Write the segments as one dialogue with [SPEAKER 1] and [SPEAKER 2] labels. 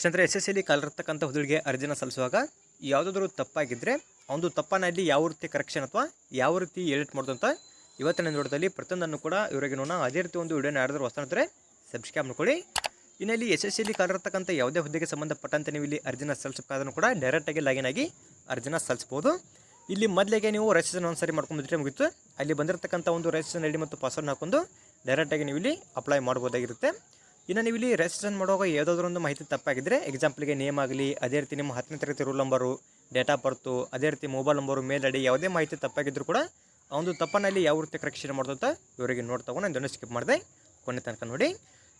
[SPEAKER 1] ಸ್ನೇಹಿತರೆ, S S ಎಲ್ಲಿ ಕಲಿರ್ತಕ್ಕಂಥ ಹುದ್ದೆಗೆ ಅರ್ಜಿನ ಸಲ್ಲಿಸುವಾಗ ಯಾವುದಾದ್ರೂ ತಪ್ಪಾಗಿದ್ದರೆ ಒಂದು ತಪ್ಪನ ಇಲ್ಲಿ ಯಾವ ರೀತಿ ಕರೆಕ್ಷನ್ ಅಥವಾ ಯಾವ ರೀತಿ ಎಡಿಟ್ ಮಾಡೋದು ಅಂತ ಇವತ್ತಿನ ನೋಡೋದಲ್ಲಿ ಪ್ರತಿಯೊಂದನ್ನು ಕೂಡ ಇವರಿಗೆ ನೋಡೋಣ. ಅದೇ ರೀತಿ ಒಂದು ವಿಡಿಯೋನ ಯಾರಾದರೂ ಹೊಸ ಸಬ್ಸ್ಕ್ರೈಬ್ ಮಾಡ್ಕೊಳ್ಳಿ. ಇನ್ನಲ್ಲಿ ಎಸ್ ಎಸ್ ಎಲ್ಲಿ ಕಲರ್ತಕ್ಕಂಥ ಯಾವುದೇ ಹುದ್ದೆಗೆ ಸಂಬಂಧಪಟ್ಟಂತೆ ನೀವು ಇಲ್ಲಿ ಅರ್ಜಿನ ಸಲ್ಲಿಸಬೇಕಾದ್ರೂ ಕೂಡ ಡೈರೆಕ್ಟಾಗಿ ಲಾಗಿನ್ ಆಗಿ ಅರ್ಜಿನ ಸಲ್ಲಿಸ್ಬೋದು ಇಲ್ಲಿ ಮೊದಲಿಗೆ ನೀವು ರಿಜಿಸ್ಟ್ರೇಷನ್ ಒಂದ್ಸರಿ ಮಾಡ್ಕೊಂಡ್ಬಿಟ್ರೆ ಮುಗಿತು. ಅಲ್ಲಿ ಬಂದಿರತಕ್ಕಂಥ ಒಂದು ರಿಜಿಸ್ಟ್ರೇಷನ್ ಐ ಮತ್ತು ಪಾಸ್ವರ್ಡ್ ಹಾಕೊಂಡು ಡೈರೆಕ್ಟಾಗಿ ನೀವು ಇಲ್ಲಿ ಅಪ್ಲೈ ಮಾಡ್ಬೋದಾಗಿರುತ್ತೆ. ಇನ್ನು ನೀವು ಇಲ್ಲಿ ರೆಜಿಸ್ಟ್ರೇಷನ್ ಮಾಡುವಾಗ ಯಾವುದಾದ್ರೂ ಒಂದು ಮಾಹಿತಿ ತಪ್ಪಾಗಿದ್ದರೆ ಎಕ್ಸಾಂಪಲ್ಗೆ ನೇಮ್ ಆಗಲಿ, ಅದೇ ರೀತಿ ನಿಮ್ಮ ಹತ್ತನೇ ತರಗತಿ roll number date of birth ಅದೇ ರೀತಿ mobile number mail I D ಯಾವುದೇ ಮಾಹಿತಿ ತಪ್ಪಾಗಿದ್ದರೂ ಕೂಡ ಆ ಒಂದು ತಪ್ಪನಲ್ಲಿ ಯಾವ ರೀತಿ ಕರೆಕ್ಷನ್ ಮಾಡೋದು ಅಂತ ಇವರಿಗೆ ನೋಟ್ ನಾನು ಇದನ್ನು ಸ್ಕಿಪ್ ಮಾಡಿದೆ. ಕೊನೆ ತನಕ ನೋಡಿ.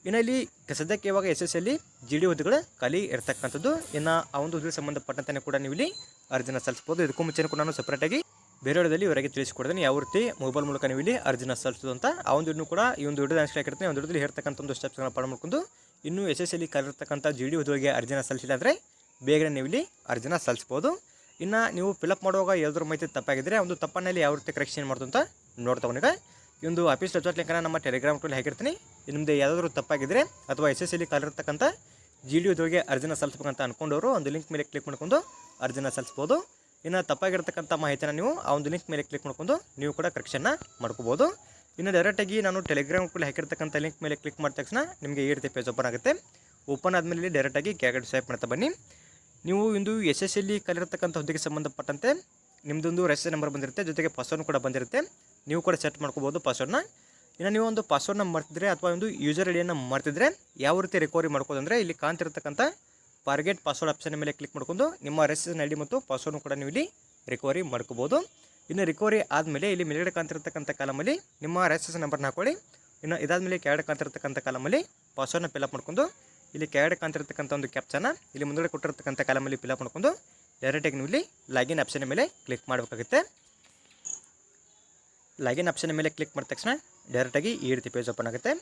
[SPEAKER 1] ಇನ್ನು ಇಲ್ಲಿ ಸದ್ಯಕ್ಕೆ ಇವಾಗ ಎಸ್ ಎಸ್ ಎಲ್ಲಿ ಜಿ ಡಿ ಹುದ್ದೆಗಳು ಖಾಲಿ ಇರ್ತಕ್ಕಂಥದ್ದು. ಇನ್ನು ಆ ಒಂದು ಹುದ್ದೆಗೆ ಸಂಬಂಧಪಟ್ಟಂತೆ ಕೂಡ ನೀವು ಇಲ್ಲಿ ಅರ್ಜಿನ ಸಲ್ಲಿಸ್ಬೋದು ಇದಕ್ಕೂ ಮುಂಚೆನೂ ಕೂಡ ನಾನು ಸಪ್ರೇಟಾಗಿ ಬೇರೆ ವಿಡಿಯೋದಲ್ಲಿ ಇವರಿಗೆ ತಿಳಿಸಿಕೊಡ್ತೀನಿ. ಯಾವ ರೀತಿ ಮೊಬೈಲ್ ಮೂಲಕ ನೀವು ಇಲ್ಲಿ ಅರ್ಜಿನ ಸಲ್ಲಿಸೋದು ಅಂತ. ಆ ಒಂದು ಕೂಡ ಈ ಒಂದು ವಿಡಿಯೋ ಅನ್ಸ್ಕೆ ಹಾಕಿರ್ತೀನಿ ಒಂದು ವಿಡಿಯೋದಲ್ಲಿ ಹೇಳ್ತಕ್ಕಂಥ ಒಂದು ಸ್ಟೆಪ್ಸ್ಗಳನ್ನ ಪಾಡು ಮಾಡ್ಕೊಂಡು ಇನ್ನೂ ಎಸ್ ಎಸ್ ಎಲ್ಲಿ ಕಲಿರ್ತಕ್ಕಂಥ ಜಿ ಡಿ ಉದ್ಯೋಗಿಗೆ ಅರ್ಜಿನ ಸಲ್ಲಿಸಿಲ್ಲ ಅಂದರೆ ಬೇಗನೆ ನೀವು ಇಲ್ಲಿ ಅರ್ಜಿನ ಸಲ್ಲಿಸ್ಬೋದು ಇನ್ನು ನೀವು ಫಿಲಪ್ ಮಾಡುವಾಗ ಯಾವ್ದಾದ್ರು ಮಾಹಿತಿ ತಪ್ಪಾಗಿದ್ದರೆ ಒಂದು ತಪ್ಪನಲ್ಲಿ ಯಾವ ರೀತಿ ಕರೆಕ್ಷನ್ ಮಾಡೋದು ಅಂತ ನೋಡ್ತಾ ಈ ಒಂದು ಆಫೀಸ್ ವೆಬ್ಸೈಟ್ ಲಿಂಕನ್ನು ನಮ್ಮ ಟೆಲಿಗ್ರಾಮ್ ಟೂಲ್ ಹಾಕಿರ್ತೀನಿ. ನಿಮ್ಮದು ಯಾವುದಾದ್ರೂ ತಪ್ಪಾಗಿದ್ದರೆ ಅಥವಾ ಎಸ್ ಎಸ್ ಎಲ್ಲಿ ಕಲಿರ್ತಕ್ಕಂಥ ಜಿ ಡಿ ಉದ್ಯೋಗಿಗೆ ಅರ್ಜಿನ ಸಲ್ಲಿಸ್ಬೇಕಂತ ಅಂದ್ಕೊಂಡವರು ಒಂದು ಲಿಂಕ್ ಮೇಲೆ ಕ್ಲಿಕ್ ಮಾಡ್ಕೊಂಡು ಅರ್ಜಿನ ಸಲ್ಲಿಸ್ಬೋದು ಇನ್ನು ತಪ್ಪಾಗಿರ್ತಕ್ಕಂಥ ಮಾಹಿತಿನ ನೀವು ಆ ಒಂದು ಲಿಂಕ್ ಮೇಲೆ ಕ್ಲಿಕ್ ಮಾಡ್ಕೊಂಡು ನೀವು ಕೂಡ ಕರೆಕ್ಷನ್ನ ಮಾಡ್ಕೋಬೋದು. ಇನ್ನು ಡೈರೆಕ್ಟಾಗಿ ನಾನು ಟೆಲಿಗ್ರಾಮ್ ಕೂಡ ಹಾಕಿರ್ತಕ್ಕಂಥ ಲಿಂಕ್ ಮೇಲೆ ಕ್ಲಿಕ್ ಮಾಡಿದ ತಕ್ಷಣ ನಿಮಗೆ ಈ ರೀತಿ ಪೇಜ್ ಓಪನ್ ಆಗುತ್ತೆ. ಓಪನ್ ಆದಮೇಲೆ ಡೈರೆಕ್ಟಾಗಿ ಕ್ಯಾಗಡ್ ಸ್ವೈಪ್ ಮಾಡ್ತಾ ಬನ್ನಿ. ನೀವು ಇಂದು ಎಸ್ ಎಸ್ ಎಲ್ಲಿ ಕಲಿರತಕ್ಕಂಥ ಹುದ್ದೆಗೆ ಸಂಬಂಧಪಟ್ಟಂತೆ ನಿಮ್ಮದೊಂದು ರೆಜಿಸ್ಟರ್ ನಂಬರ್ ಬಂದಿರುತ್ತೆ, ಜೊತೆಗೆ ಪಾಸ್ವರ್ಡ್ ಕೂಡ ಬಂದಿರುತ್ತೆ. ನೀವು ಕೂಡ ಸೆಟ್ ಮಾಡ್ಕೋಬೋದು ಪಾಸ್ವರ್ಡ್ನ ಇನ್ನು ನೀವು ಒಂದು ಪಾಸ್ವರ್ಡ್ನ ಮರ್ತಿದ್ರೆ ಅಥವಾ ಒಂದು ಯೂಸರ್ ಐಡಿಯನ್ನು ಮರ್ತಿದ್ರೆ ಯಾವ ರೀತಿ ರಿಕವರಿ ಮಾಡ್ಕೋದು ಅಂದರೆ ಇಲ್ಲಿ ಕಾಣ್ತಿರ್ತಕ್ಕಂಥ ಫಾರ್ಗೆಟ್ ಪಾಸ್ವರ್ಡ್ ಆಪ್ಷನ್ ಮೇಲೆ ಕ್ಲಿಕ್ ಮಾಡ್ಕೊಂಡು ನಿಮ್ಮ ರೆಜಿಸ್ಟ್ರೇಷನ್ ಐ ಡಿ ಮತ್ತು ಪಾಸ್ವರ್ಡ್ನು ಕೂಡ ನೀವು ಇಲ್ಲಿ ರಿಕವರಿ ಮಾಡ್ಕೋಬೋದು. ಇನ್ನು ರಿಕವರಿ ಆದಮೇಲೆ ಇಲ್ಲಿ ಮೇಲ್ಗಡೆ ಕಾಣ್ತಿರ್ತಕ್ಕಂಥ ಕಾಲಮಲ್ಲಿ ನಿಮ್ಮ ರೆಜಿಸ್ಟ್ರೇಷನ್ ನಂಬರ್ನ ಹಾಕೊಳ್ಳಿ. ಇನ್ನು ಇದಾದಮೇಲೆ ಕೆಳಗಡೆ ಕಾಣ್ತಿರ್ತಕ್ಕಂಥ ಕಾಲಮಲ್ಲಿ ಪಾಸ್ವರ್ಡ್ನ ಫಿಲಪ್ ಮಾಡ್ಕೊಂಡು ಇಲ್ಲಿ ಕೆಳಗೆ ಕಾಣ್ತಿರ್ತಕ್ಕಂಥ ಒಂದು ಕ್ಯಾಪ್ಚನ ಇಲ್ಲಿ ಮುಂದೆ ಕೊಟ್ಟಿರ್ತಕ್ಕಂಥ ಕಾಲಮಲ್ಲಿ ಫಿಲಪ್ ಮಾಡ್ಕೊಂಡು ಡೈರೆಕ್ಟಾಗಿ ನೀವು ಇಲ್ಲಿ ಲಾಗಿನ್ ಆಪ್ಷನ್ ಮೇಲೆ ಕ್ಲಿಕ್ ಮಾಡಬೇಕಾಗುತ್ತೆ. ಲಾಗಿನ್ ಆಪ್ಷನ್ ಮೇಲೆ ಕ್ಲಿಕ್ ಮಾಡಿದ ತಕ್ಷಣ ಡೈರೆಕ್ಟಾಗಿ ಈ ರೀತಿ ಪೇಜ್ ಓಪನ್ ಆಗುತ್ತೆ.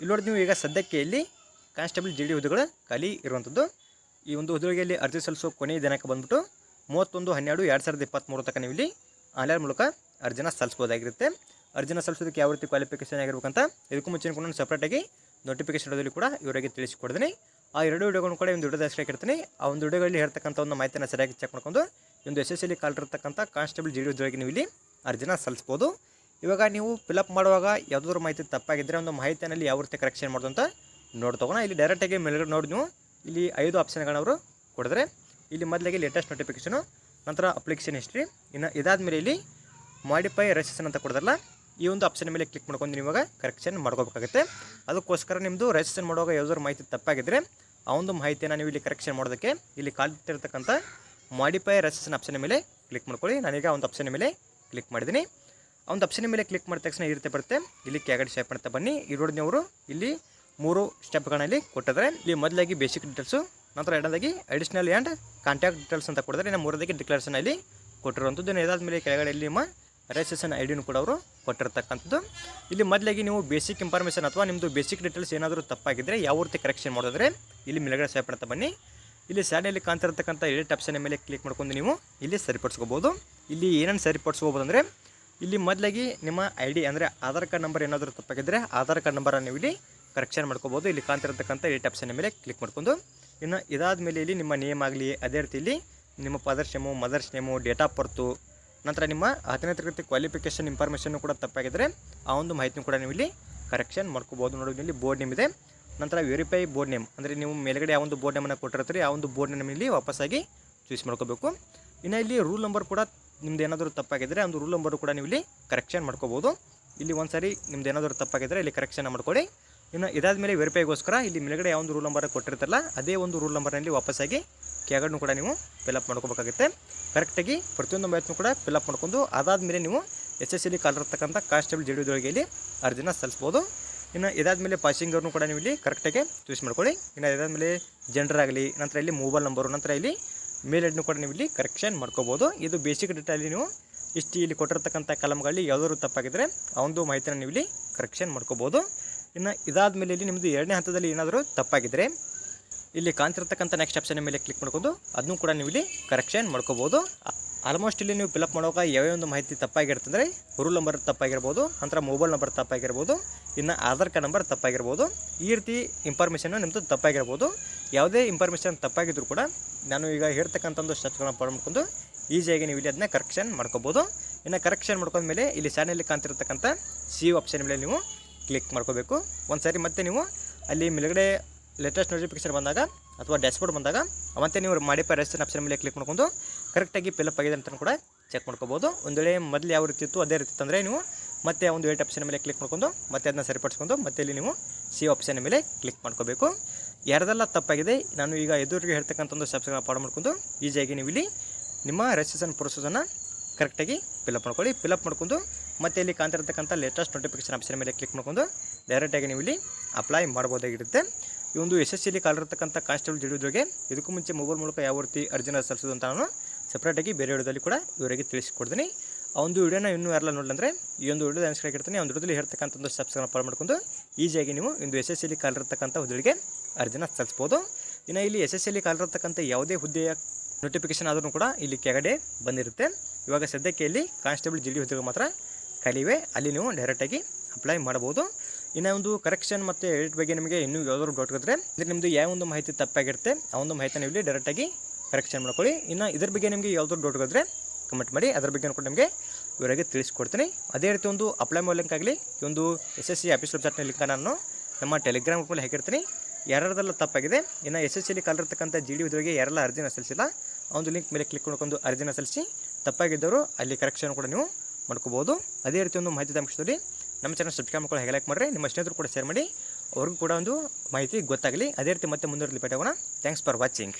[SPEAKER 1] ಇಲ್ಲಿ ನೋಡಿ ನೀವು ಈಗ ಸದ್ಯಕ್ಕೆ ಇಲ್ಲಿ ಕಾನ್ಸ್ಟೇಬಲ್ ಜಿ ಡಿ ಹುದ್ದೆಗಳು ಖಾಲಿ ಇರುವಂಥದ್ದು. ಈ ಒಂದು ಉದ್ಯೋಗಿಯಲ್ಲಿ ಅರ್ಜಿ ಸಲ್ಲಿಸೋ ಕೊನೆಯ ದಿನಾಂಕ ಬಂದ್ಬಿಟ್ಟು ಮೂವತ್ತೊಂದು, ಹನ್ನೆರಡು, ಎರಡು ಸಾವಿರದ ಇಪ್ಪತ್ತ್ಮೂರು ತನಕ ನೀವು ಇಲ್ಲಿ ಆನ್ಲೈನ್ ಮೂಲಕ ಅರ್ಜಿನ ಸಲ್ಲಿಸ್ಬೋದಾಗಿರುತ್ತೆ ಅರ್ಜಿನ ಸಲ್ಲಿಸೋದಕ್ಕೆ ಯಾವ ರೀತಿ ಕ್ವಾಲಿಫಿಕೇಷನ್ ಆಗಿರ್ಬೇಕಂತ ಇದಕ್ಕೂ ಮುಂಚೆ ಕೂಡ ನಾನು ಸಪ್ರೇಟಾಗಿ ನೋಟಿಫಿಕೇಶನ್ ಇಡೋದಲ್ಲಿ ಕೂಡ ಇವರಿಗೆ ತಿಳಿಸಿಕೊಡ್ತೀನಿ. ಆ ಎರಡು ವಿಡಿಯೋಗಳನ್ನು ಕೂಡ ಒಂದು ವಿಡಿಯೋದ ಹಾಕಿರ್ತೀನಿ ಆ ಒಂದು ವಿಡಿಯೋಗಳಲ್ಲಿ ಹೇಳ್ತಕ್ಕಂಥ ಒಂದು ಮಾಹಿತಿನ ಸರಿಯಾಗಿ ಚೆಕ್ ಮಾಡ್ಕೊಂಡು ಒಂದು ಎಸ್ ಎಸ್ ಎಲ್ಲಿ ಕಾಲಿರ್ತಕ್ಕಂಥ ಕಾನ್ಸ್ಟೇಬಲ್ ಜಿ ಡಿ ಉದ್ಯೋಗಿ ನೀವು ಇಲ್ಲಿ ಅರ್ಜಿನ ಸಲ್ಲಿಸ್ಬೋದು ಇವಾಗ ನೀವು ಫಿಲಪ್ ಮಾಡುವಾಗ ಯಾವುದಾದ್ರು ಮಾಹಿತಿ ತಪ್ಪಾಗಿದ್ದರೆ ಒಂದು ಮಾಹಿತಿಯಲ್ಲಿ ಯಾವ ರೀತಿ ಕರೆಕ್ಷನ್ ಮಾಡೋದು ಅಂತ ನೋಡ್ತೋಗೋಣ ಇಲ್ಲಿ ಡೈರೆಕ್ಟಾಗಿ ಮೇಲ್ಗಡೆ ನೋಡಿ ನೀವು. ಇಲ್ಲಿ ಐದು ಆಪ್ಷನ್ಗಳನ್ನ ಅವರು ಕೊಡಿದ್ರೆ ಇಲ್ಲಿ ಮೊದಲಿಗೆ ಲೇಟೆಸ್ಟ್ ನೋಟಿಫಿಕೇಷನು ನಂತರ ಅಪ್ಲಿಕೇಶನ್ ಹಿಸ್ಟ್ರಿ ಇನ್ನು ಇದಾದಮೇಲೆ ಇಲ್ಲಿ ಮಾಡಿಫೈ ರೆಜಿಸ್ಟ್ರೇಷನ್ ಅಂತ ಕೊಡೋದಲ್ಲ ಈ ಒಂದು ಆಪ್ಷನ್ ಮೇಲೆ ಕ್ಲಿಕ್ ಮಾಡ್ಕೊಂಡು ನೀವು ಇವಾಗ ಕರೆಕ್ಷನ್ ಮಾಡ್ಕೋಬೇಕಾಗುತ್ತೆ. ಅದಕ್ಕೋಸ್ಕರ ನಿಮ್ಮದು ರೆಜಿಸ್ಟ್ರೇಷನ್ ಮಾಡುವಾಗ ಯಾವುದಾದ್ರು ಮಾಹಿತಿ ತಪ್ಪಾಗಿದ್ದರೆ ಆ ಒಂದು ಮಾಹಿತಿಯನ್ನು ನೀವು ಇಲ್ಲಿ ಕರೆಕ್ಷನ್ ಮಾಡೋದಕ್ಕೆ ಇಲ್ಲಿ ಕಾಲ್ತಿರ್ತಕ್ಕಂಥ ಮಾಡಿಫೈ ರೆಜಿಸ್ಟ್ರೇಷನ್ ಆಪ್ಷನ್ ಮೇಲೆ ಕ್ಲಿಕ್ ಮಾಡ್ಕೊಳ್ಳಿ. ನಾನೀಗ ಒಂದು ಆಪ್ಷನ್ ಮೇಲೆ ಕ್ಲಿಕ್ ಮಾಡಿದ್ದೀನಿ. ಆ ಒಂದು ಆಪ್ಷನ್ ಮೇಲೆ ಕ್ಲಿಕ್ ಮಾಡಿದ ತಕ್ಷಣ ಈ ರೀತಿ ಬರುತ್ತೆ. ಇಲ್ಲಿ ಕೆಳಗಡೆ ಶೇಪ್ ಮಾಡ್ತಾ ಬನ್ನಿ. ಈ ಇಲ್ಲಿ ಮೂರು ಸ್ಟೆಪ್ಗಳಲ್ಲಿ ಕೊಟ್ಟಿದ್ದಾರೆ. ಇಲ್ಲಿ ಮೊದಲಾಗಿ ಬೇಸಿಕ್ ಡೀಟೇಲ್ಸು ನಂತರ ಎರಡನೇದಾಗಿ ಅಡಿಷ್ನಲ್ ಆ್ಯಂಡ್ ಕಾಂಟ್ಯಾಕ್ಟ್ ಡೀಟೇಲ್ಸ್ ಅಂತ ಕೊಡಿದ್ರೆ ಇನ್ನು ಮೂರನೇದಾಗಿ ಡಿಕ್ಲರೇಷನ್ ಅಲ್ಲಿ ಕೊಟ್ಟಿರುವಂಥದ್ದು. ಇದಾದ ಮೇಲೆ ಕೆಳಗಡೆ ಇಲ್ಲಿ ನಿಮ್ಮ ರಿಜಿಸ್ಟ್ರೇಷನ್ ಐ ಡಿನೂ ಕೂಡ ಅವರು ಕೊಟ್ಟಿರ್ತಕ್ಕಂಥದ್ದು. ಇಲ್ಲಿ ಮೊದಲಾಗಿ ನೀವು ಬೇಸಿಕ್ ಇನ್ಫಾರ್ಮೇಷನ್ ಅಥವಾ ನಿಮ್ಮದು ಬೇಸಿಕ್ ಡೀಟೇಲ್ಸ್ ಏನಾದರೂ ತಪ್ಪಾಗಿದ್ದರೆ ಯಾವ ರೀತಿ ಕರೆಕ್ಷನ್ ಮಾಡಿದ್ರೆ ಇಲ್ಲಿ ಮೇಲ್ಗಡೆ ಸ್ಟೆಪ್ ಅಂತ ಬನ್ನಿ. ಇಲ್ಲಿ ಸ್ಯಾಡಲ್ಲಿ ಕಾಣ್ತಿರ್ತಕ್ಕಂಥ ಎಡಿಟ್ ಆಪ್ಷನ್ ಮೇಲೆ ಕ್ಲಿಕ್ ಮಾಡ್ಕೊಂಡು ನೀವು ಇಲ್ಲಿ ಸರಿಪಡಿಸ್ಕೋಬೋದು. ಇಲ್ಲಿ ಏನೇನು ಸರಿಪಡಿಸ್ಕೋಬೋದು ಅಂದರೆ ಇಲ್ಲಿ ಮೊದಲಾಗಿ ನಿಮ್ಮ ಐ ಡಿ ಅಂದರೆ ಆಧಾರ್ ಕಾರ್ಡ್ ನಂಬರ್ ಏನಾದರೂ ತಪ್ಪಾಗಿದ್ದರೆ ಆಧಾರ್ ಕಾರ್ಡ್ ನಂಬರನ್ನು ನೀವು ಇಲ್ಲಿ ಕರೆಕ್ಷನ್ ಮಾಡ್ಕೋಬೋದು. ಇಲ್ಲಿ ಕಾಣ್ತಿರ್ತಕ್ಕಂಥ ಎಡಿಟ್ ಆಪ್ಷನ್ ಮೇಲೆ ಕ್ಲಿಕ್ ಮಾಡ್ಕೊಂಡು, ಇನ್ನು ಇದಾದ ಮೇಲೆ ಇಲ್ಲಿ ನಿಮ್ಮ ನೇಮ್ ಆಗಲಿ, ಅದೇ ರೀತಿ ಇಲ್ಲಿ ನಿಮ್ಮ father's name mother's name date of birth ನಂತರ ನಿಮ್ಮ ಹತ್ತನೇ ತರಗತಿ ಕ್ವಾಲಿಫಿಕೇಷನ್ ಇನ್ಫಾರ್ಮೇಷನ್ ಕೂಡ ತಪ್ಪಾಗಿದ್ದರೆ ಆ ಒಂದು ಮಾಹಿತಿನೂ ಕೂಡ ನೀವು ಇಲ್ಲಿ ಕರೆಕ್ಷನ್ ಮಾಡ್ಕೋಬೋದು. ನೋಡಿ, ಇಲ್ಲಿ ಬೋರ್ಡ್ ನೇಮ್ ಇದೆ. ನಂತರ ವೆರಿಫೈ ಬೋರ್ಡ್ ನೇಮ್ ಅಂದರೆ ನೀವು ಮೇಲ್ಗಡೆ ಯಾವ ಒಂದು ಬೋರ್ಡ್ ನೇಮನ್ನು ಕೊಟ್ಟಿರ್ತೀರಿ, ಆ ಒಂದು ಬೋರ್ಡ್ ನೇಮ್ ಇಲ್ಲಿ ವಾಪಸ್ಸಾಗಿ ಚೂಸ್ ಮಾಡ್ಕೋಬೇಕು. ಇನ್ನು ಇಲ್ಲಿ ರೂಲ್ ನಂಬರ್ ಕೂಡ ನಿಮ್ದು ಏನಾದರೂ ತಪ್ಪಾಗಿದ್ದರೆ ಒಂದು ರೂಲ್ ನಂಬರು ಕೂಡ ನೀವು ಇಲ್ಲಿ ಕರೆಕ್ಷನ್ ಮಾಡ್ಕೋಬೋದು. ಇಲ್ಲಿ ಒಂದು ಸಾರಿ ನಿಮ್ದು ಏನಾದರೂ ತಪ್ಪಾಗಿದ್ದರೆ ಇಲ್ಲಿ ಕರೆಕ್ಷನ್ ಮಾಡ್ಕೊಳ್ಳಿ. ಇನ್ನು ಇದಾದ ಮೇಲೆ ವೆರಿಫೈಗೋಸ್ಕರ ಇಲ್ಲಿ ಮೇಲ್ಗಡೆ ಯಾವ ಒಂದು ರೂಲ್ ನಂಬರ್ ಕೊಟ್ಟಿರ್ತಾರಲ್ಲ, ಅದೇ ಒಂದು ರೂಲ್ ನಂಬರ್ನಲ್ಲಿ ವಾಪಸ್ಸಾಗಿ ಕ್ಯಾಗಡ್ನು ಕೂಡ ನೀವು ಫಿಲಪ್ ಮಾಡ್ಕೋಬೇಕಾಗುತ್ತೆ. ಕರೆಕ್ಟಾಗಿ ಪ್ರತಿಯೊಂದು ಮಾಹಿತಿನೂ ಕೂಡ ಫಿಲಪ್ ಮಾಡ್ಕೊಂಡು ಅದಾದಮೇಲೆ ನೀವು ಎಸ್ ಎಸ್ ಎಲ್ಲಿ ಕಾಲಿರ್ತಕ್ಕಂಥ ಕಾನ್ಸ್ಟೇಬಲ್ ಜಿ ಡಿ ಇಲ್ಲಿ ಅರ್ಜಿನ ಸಲ್ಲಿಸ್ಬೋದು ಇನ್ನು ಪಾಸಿಂಗ್ ಪಾಸಿಂಗರ್ನು ಕೂಡ ನೀವು ಇಲ್ಲಿ ಕರೆಕ್ಟಾಗಿ ಚೂಸ್ ಮಾಡ್ಕೊಳ್ಳಿ. ಇನ್ನು ಇದಾದಮೇಲೆ ಜೆಂಡರ್ ಆಗಲಿ, ನಂತರ ಇಲ್ಲಿ ಮೊಬೈಲ್ ನಂಬರು ನಂತರ ಇಲ್ಲಿ ಮೇಲ್ ಐಡ್ನು ಕೂಡ ನೀವು ಇಲ್ಲಿ ಕರೆಕ್ಷನ್ ಮಾಡ್ಕೋಬೋದು ಇದು ಬೇಸಿಕ್ ಡೇಟಲ್ಲಿ ನೀವು ಇಷ್ಟು ಇಲ್ಲಿ ಕೊಟ್ಟಿರ್ತಕ್ಕಂಥ ಕಲಮ್ಗಳಲ್ಲಿ ಯಾವುದಾದ್ರು ತಪ್ಪಾಗಿದ್ದರೆ ಆ ಒಂದು ಮಾಹಿತಿನ ನೀವು ಇಲ್ಲಿ ಕರೆಕ್ಷನ್ ಮಾಡ್ಕೋಬೋದು ಇನ್ನು ಇದಾದ ಮೇಲೆ ಇಲ್ಲಿ ನಿಮ್ಮದು ಎರಡನೇ ಹಂತದಲ್ಲಿ ಏನಾದರೂ ತಪ್ಪಾಗಿದ್ದರೆ ಇಲ್ಲಿ ಕಾಣ್ತಿರ್ತಕ್ಕಂಥ ನೆಕ್ಸ್ಟ್ ಆಪ್ಷನ್ ಮೇಲೆ ಕ್ಲಿಕ್ ಮಾಡ್ಕೊಂಡು ಅದನ್ನು ಕೂಡ ನೀವು ಇಲ್ಲಿ ಕರೆಕ್ಷನ್ ಮಾಡ್ಕೋಬೋದು. ಆಲ್ಮೋಸ್ಟ್ ಇಲ್ಲಿ ನೀವು ಫಿಲಪ್ ಮಾಡುವಾಗ ಯಾವ್ಯಾವ ಒಂದು ಮಾಹಿತಿ ತಪ್ಪಾಗಿರ್ತಂದರೆ ರೂಲ್ ನಂಬರ್ ತಪ್ಪಾಗಿರ್ಬೋದು, ನಂತರ ಮೊಬೈಲ್ ನಂಬರ್ ತಪ್ಪಾಗಿರ್ಬೋದು, ಇನ್ನು ಆಧಾರ್ ಕಾರ್ಡ್ ನಂಬರ್ ತಪ್ಪಾಗಿರ್ಬೋದು. ಈ ರೀತಿ ಇನ್ಫಾರ್ಮೇಷನ್ ನಿಮ್ಮದು ತಪ್ಪಾಗಿರ್ಬೋದು. ಯಾವುದೇ ಇನ್ಫಾರ್ಮೇಷನ್ ತಪ್ಪಾಗಿದ್ದರೂ ಕೂಡ ನಾನು ಈಗ ಹೇಳ್ತಕ್ಕಂಥ ಒಂದು ಸ್ಟೆಪ್ಸ್ಗಳನ್ನ ಫಾಲೋ ಮಾಡ್ಕೊಂಡು ಈಸಿಯಾಗಿ ನೀವು ಇಲ್ಲಿ ಅದನ್ನ ಕರೆಕ್ಷನ್ ಮಾಡ್ಕೋಬೋದು. ಇನ್ನು ಕರೆಕ್ಷನ್ ಮಾಡ್ಕೊಂಡ್ಮೇಲೆ ಇಲ್ಲಿ ಸ್ಯಾನಲ್ಲಿ ಕಾಣ್ತಿರ್ತಕ್ಕಂಥ ಸಿ ಆಪ್ಷನ್ ಮೇಲೆ ನೀವು ಕ್ಲಿಕ್ ಮಾಡ್ಕೋಬೇಕು. ಒಂದು ಸಾರಿ ಮತ್ತೆ ನೀವು ಅಲ್ಲಿ ಮೇಲ್ಗಡೆ ಲೇಟೆಸ್ಟ್ ನೋಟಿಫಿಕೇಶನ್ ಬಂದಾಗ ಅಥವಾ ಡ್ಯಾಶ್ಬೋರ್ಡ್ ಬಂದಾಗ ಮತ್ತೆ ನೀವು ಮಾಡಿಫೈ ರೆಜಿಸ್ಟ್ರೇಷನ್ ಆಪ್ಷನ್ ಮೇಲೆ ಕ್ಲಿಕ್ ಮಾಡ್ಕೊಂಡು ಕರೆಕ್ಟಾಗಿ ಫಿಲಪ್ ಆಗಿದೆ ಅಂತ ಕೂಡ ಚೆಕ್ ಮಾಡ್ಕೋಬೋದು. ಒಂದು ವೇಳೆ ಮೊದಲು ಯಾವ ರೀತಿ ಇತ್ತು ಅದೇ ರೀತಿ ಅಂದರೆ ನೀವು ಮತ್ತೆ ಒಂದು ವೇಟ್ ಆಪ್ಷನ್ ಮೇಲೆ ಕ್ಲಿಕ್ ಮಾಡ್ಕೊಂಡು ಮತ್ತೆ ಅದನ್ನ ಸರಿಪಡಿಸ್ಕೊಂಡು ಮತ್ತೆ ಇಲ್ಲಿ ನೀವು ಸಿ ಆಪ್ಷನ್ ಮೇಲೆ ಕ್ಲಿಕ್ ಮಾಡ್ಕೋಬೇಕು. ಯಾರದೆಲ್ಲ ತಪ್ಪಾಗಿದೆ, ನಾನು ಈಗ ಎದುರಿಗೆ ಹೇಳ್ತಕ್ಕಂಥ ಒಂದು ಸ್ಟೆಪ್ಸ್ಗಳನ್ನ ಫಾಲೋ ಮಾಡ್ಕೊಂಡು ಈಸಿಯಾಗಿ ನೀವು ಇಲ್ಲಿ ನಿಮ್ಮ ರಿಜಿಸ್ಟ್ರೇಷನ್ ಪ್ರೊಸೆಸನ್ನು ಕರೆಕ್ಟಾಗಿ ಫಿಲಪ್ ಮಾಡ್ಕೊಳ್ಳಿ. ಫಿಲಪ್ ಮಾಡ್ಕೊಂಡು ಮತ್ತೆ ಇಲ್ಲಿ ಕಾಣ್ತಿರ್ತಕ್ಕಂಥ ಲೇಟೆಸ್ಟ್ ನೋಟಿಫಿಕೇಶನ್ ಆಪ್ಷನ್ ಮೇಲೆ ಕ್ಲಿಕ್ ಮಾಡ್ಕೊಂಡು ಡೈರೆಕ್ಟಾಗಿ ನೀವು ಇಲ್ಲಿ ಅಪ್ಲೈ ಮಾಡ್ಬೋದಾಗಿರುತ್ತೆ. ಈ ಒಂದು ಎಸ್ ಎಸ್ ಸಿಲಿ ಕಾಲಿರ್ತಕ್ಕಂಥ ಕಾನ್ಸ್ಟೇಬಲ್ ಜಡಿಯೋದ್ರಿಗೆ ಇದಕ್ಕೂ ಮುಂಚೆ ಮೊಬೈಲ್ ಮೂಲಕ ಯಾವ ರೀತಿ ಅರ್ಜಿನ ಸಲ್ಲಿಸೋದು ಅಂತ ನಾನು ಸಪ್ರೇಟಾಗಿ ಬೇರೆ ವಿಡಿಯೋದಲ್ಲಿ ಕೂಡ ಇವರಿಗೆ ತಿಳಿಸ್ಕೊಡ್ತೀನಿ. ಆ ಒಂದು ವಿಡಿಯೋನ ಇನ್ನೂ ಯಾರೆಲ್ಲ ನೋಡಿದ್ರೆ ಈ ಒಂದು ವಿಡಿಯೋದ ಅನ್ಸ್ಕ್ರೈಬ್ ಆ ಒಂದು ವಿಡಿಯೋದಲ್ಲಿ ಹೇಳ್ತಕ್ಕಂಥ ಒಂದು ಸ್ಟೆಪ್ಸ್ಗಳನ್ನ ಫಾಲೋ ಮಾಡ್ಕೊಂಡು ಈಸಿಯಾಗಿ ನೀವು ಇಂದು ಎಸ್ ಎಸ್ ಸಿಲಿ ಕಾಲಿರ್ತಕ್ಕಂಥ ಹುದ್ದೆಗೆ ಅರ್ಜಿನ ಸಲ್ಲಿಸ್ಬೋದು ಇನ್ನು ಇಲ್ಲಿ ಎಸ್ ಎಸ್ ಸಿಲಿ ಕಾಲಿರ್ತಕ್ಕಂಥ ಯಾವುದೇ ಹುದ್ದೆಯ ನೋಟಿಫಿಕೇಶನ್ ಆದರೂ ಕೂಡ ಇಲ್ಲಿ ಕೆಳಗಡೆ ಬಂದಿರುತ್ತೆ. ಇವಾಗ ಸದ್ಯಕ್ಕೆ ಇಲ್ಲಿ ಕಾನ್ಸ್ಟೇಬಲ್ ಜಿ ಡಿ ಹುದ್ದೆಗಳು ಮಾತ್ರ ಖಾಲಿವೆ ಅಲ್ಲಿ ನೀವು ಡೈರೆಕ್ಟಾಗಿ ಅಪ್ಲೈ ಮಾಡ್ಬೋದು ಇನ್ನೂ ಒಂದು ಕರೆಕ್ಷನ್ ಮತ್ತು ಎಡಿಟ್ ಬಗ್ಗೆ ನಿಮಗೆ ಇನ್ನೂ ಯಾವ್ದಾದ್ರು ಡೌಟ್ ಇದ್ದರೆ ಅಂದರೆ ನಿಮ್ಮದು ಯಾವ ಒಂದು ಮಾಹಿತಿ ತಪ್ಪಾಗಿರುತ್ತೆ, ಆ ಒಂದು ನೀವು ಇಲ್ಲಿ ಡೈರೆಕ್ಟಾಗಿ ಕರೆಕ್ಷನ್ ಮಾಡ್ಕೊಳ್ಳಿ. ಇನ್ನು ಇದ್ರ ಬಗ್ಗೆ ನಿಮಗೆ ಯಾವ್ದಾದ್ರು ಡೌಟ್ ಇದ್ದರೆ ಕಮೆಂಟ್ ಮಾಡಿ, ಅದ್ರ ಬಗ್ಗೆ ಕೂಡ ನಿಮಗೆ ಇವರಿಗೆ ತಿಳಿಸ್ಕೊಡ್ತೀನಿ. ಅದೇ ರೀತಿ ಒಂದು ಅಪ್ಲೈ ಮಾಡೋ ಲಿಂಕ್ ಆಗಲಿ, ಈ ಒಂದು ಎಸ್ ಎಸ್ ಸಿ ಆಫೀಸ್ ವೆಬ್ಸೈಟ್ನ ಲಿಂಕ್ ನಾನು ನಮ್ಮ ಟೆಲಿಗ್ರಾಮ್ ಗ್ರೂಪಲ್ಲಿ ಹಾಕಿರ್ತೀನಿ. ಯಾರದೆಲ್ಲ ತಪ್ಪಾಗಿದೆ, ಇನ್ನು ಎಸ್ ಎಸ್ ಸಿಲಿ ಕಾಲಿರ್ತಕ್ಕಂಥ ಜಿ ಡಿ ಉದ್ಯೋಗಿ ಯಾರೆಲ್ಲ ಅರ್ಜಿನ ಸಲ್ಲಿಸಿಲ್ಲ ಆ ಒಂದು ಲಿಂಕ್ ಮೇಲೆ ಕ್ಲಿಕ್ ಮಾಡ್ಕೊಂಡು ಅರ್ಜಿನ ಸಲ್ಲಿಸಿ ತಪ್ಪಾಗಿದ್ದವರು ಅಲ್ಲಿ ಕರೆಕ್ಷನ್ ಕೂಡ ನೀವು ಮಾಡ್ಕೋಬೋದು. ಅದೇ ರೀತಿ ಒಂದು ಮಾಹಿತಿ ತಮ್ಮಿಸಿದಲ್ಲಿ ನಮ್ಮ ಚಾನಲ್ ಸಬ್ಸ್ಕ್ರೈಬ್ ಮಾಡ್ಕೊಂಡು ಲೈಕ್ ಮಾಡಿರಿ. ನಿಮ್ಮ ಸ್ನೇಹಿತರು ಕೂಡ ಶೇರ್ ಮಾಡಿ. ಅವ್ರಿಗೂ ಕೂಡ ಒಂದು ಮಾಹಿತಿ ಗೊತ್ತಾಗಲಿ. ಅದೇ ರೀತಿ ಮತ್ತೆ ಮುಂದುವರೆದು ಆಗೋಣ ಥ್ಯಾಂಕ್ಸ್ ಫಾರ್ ವಾಚಿಂಗ್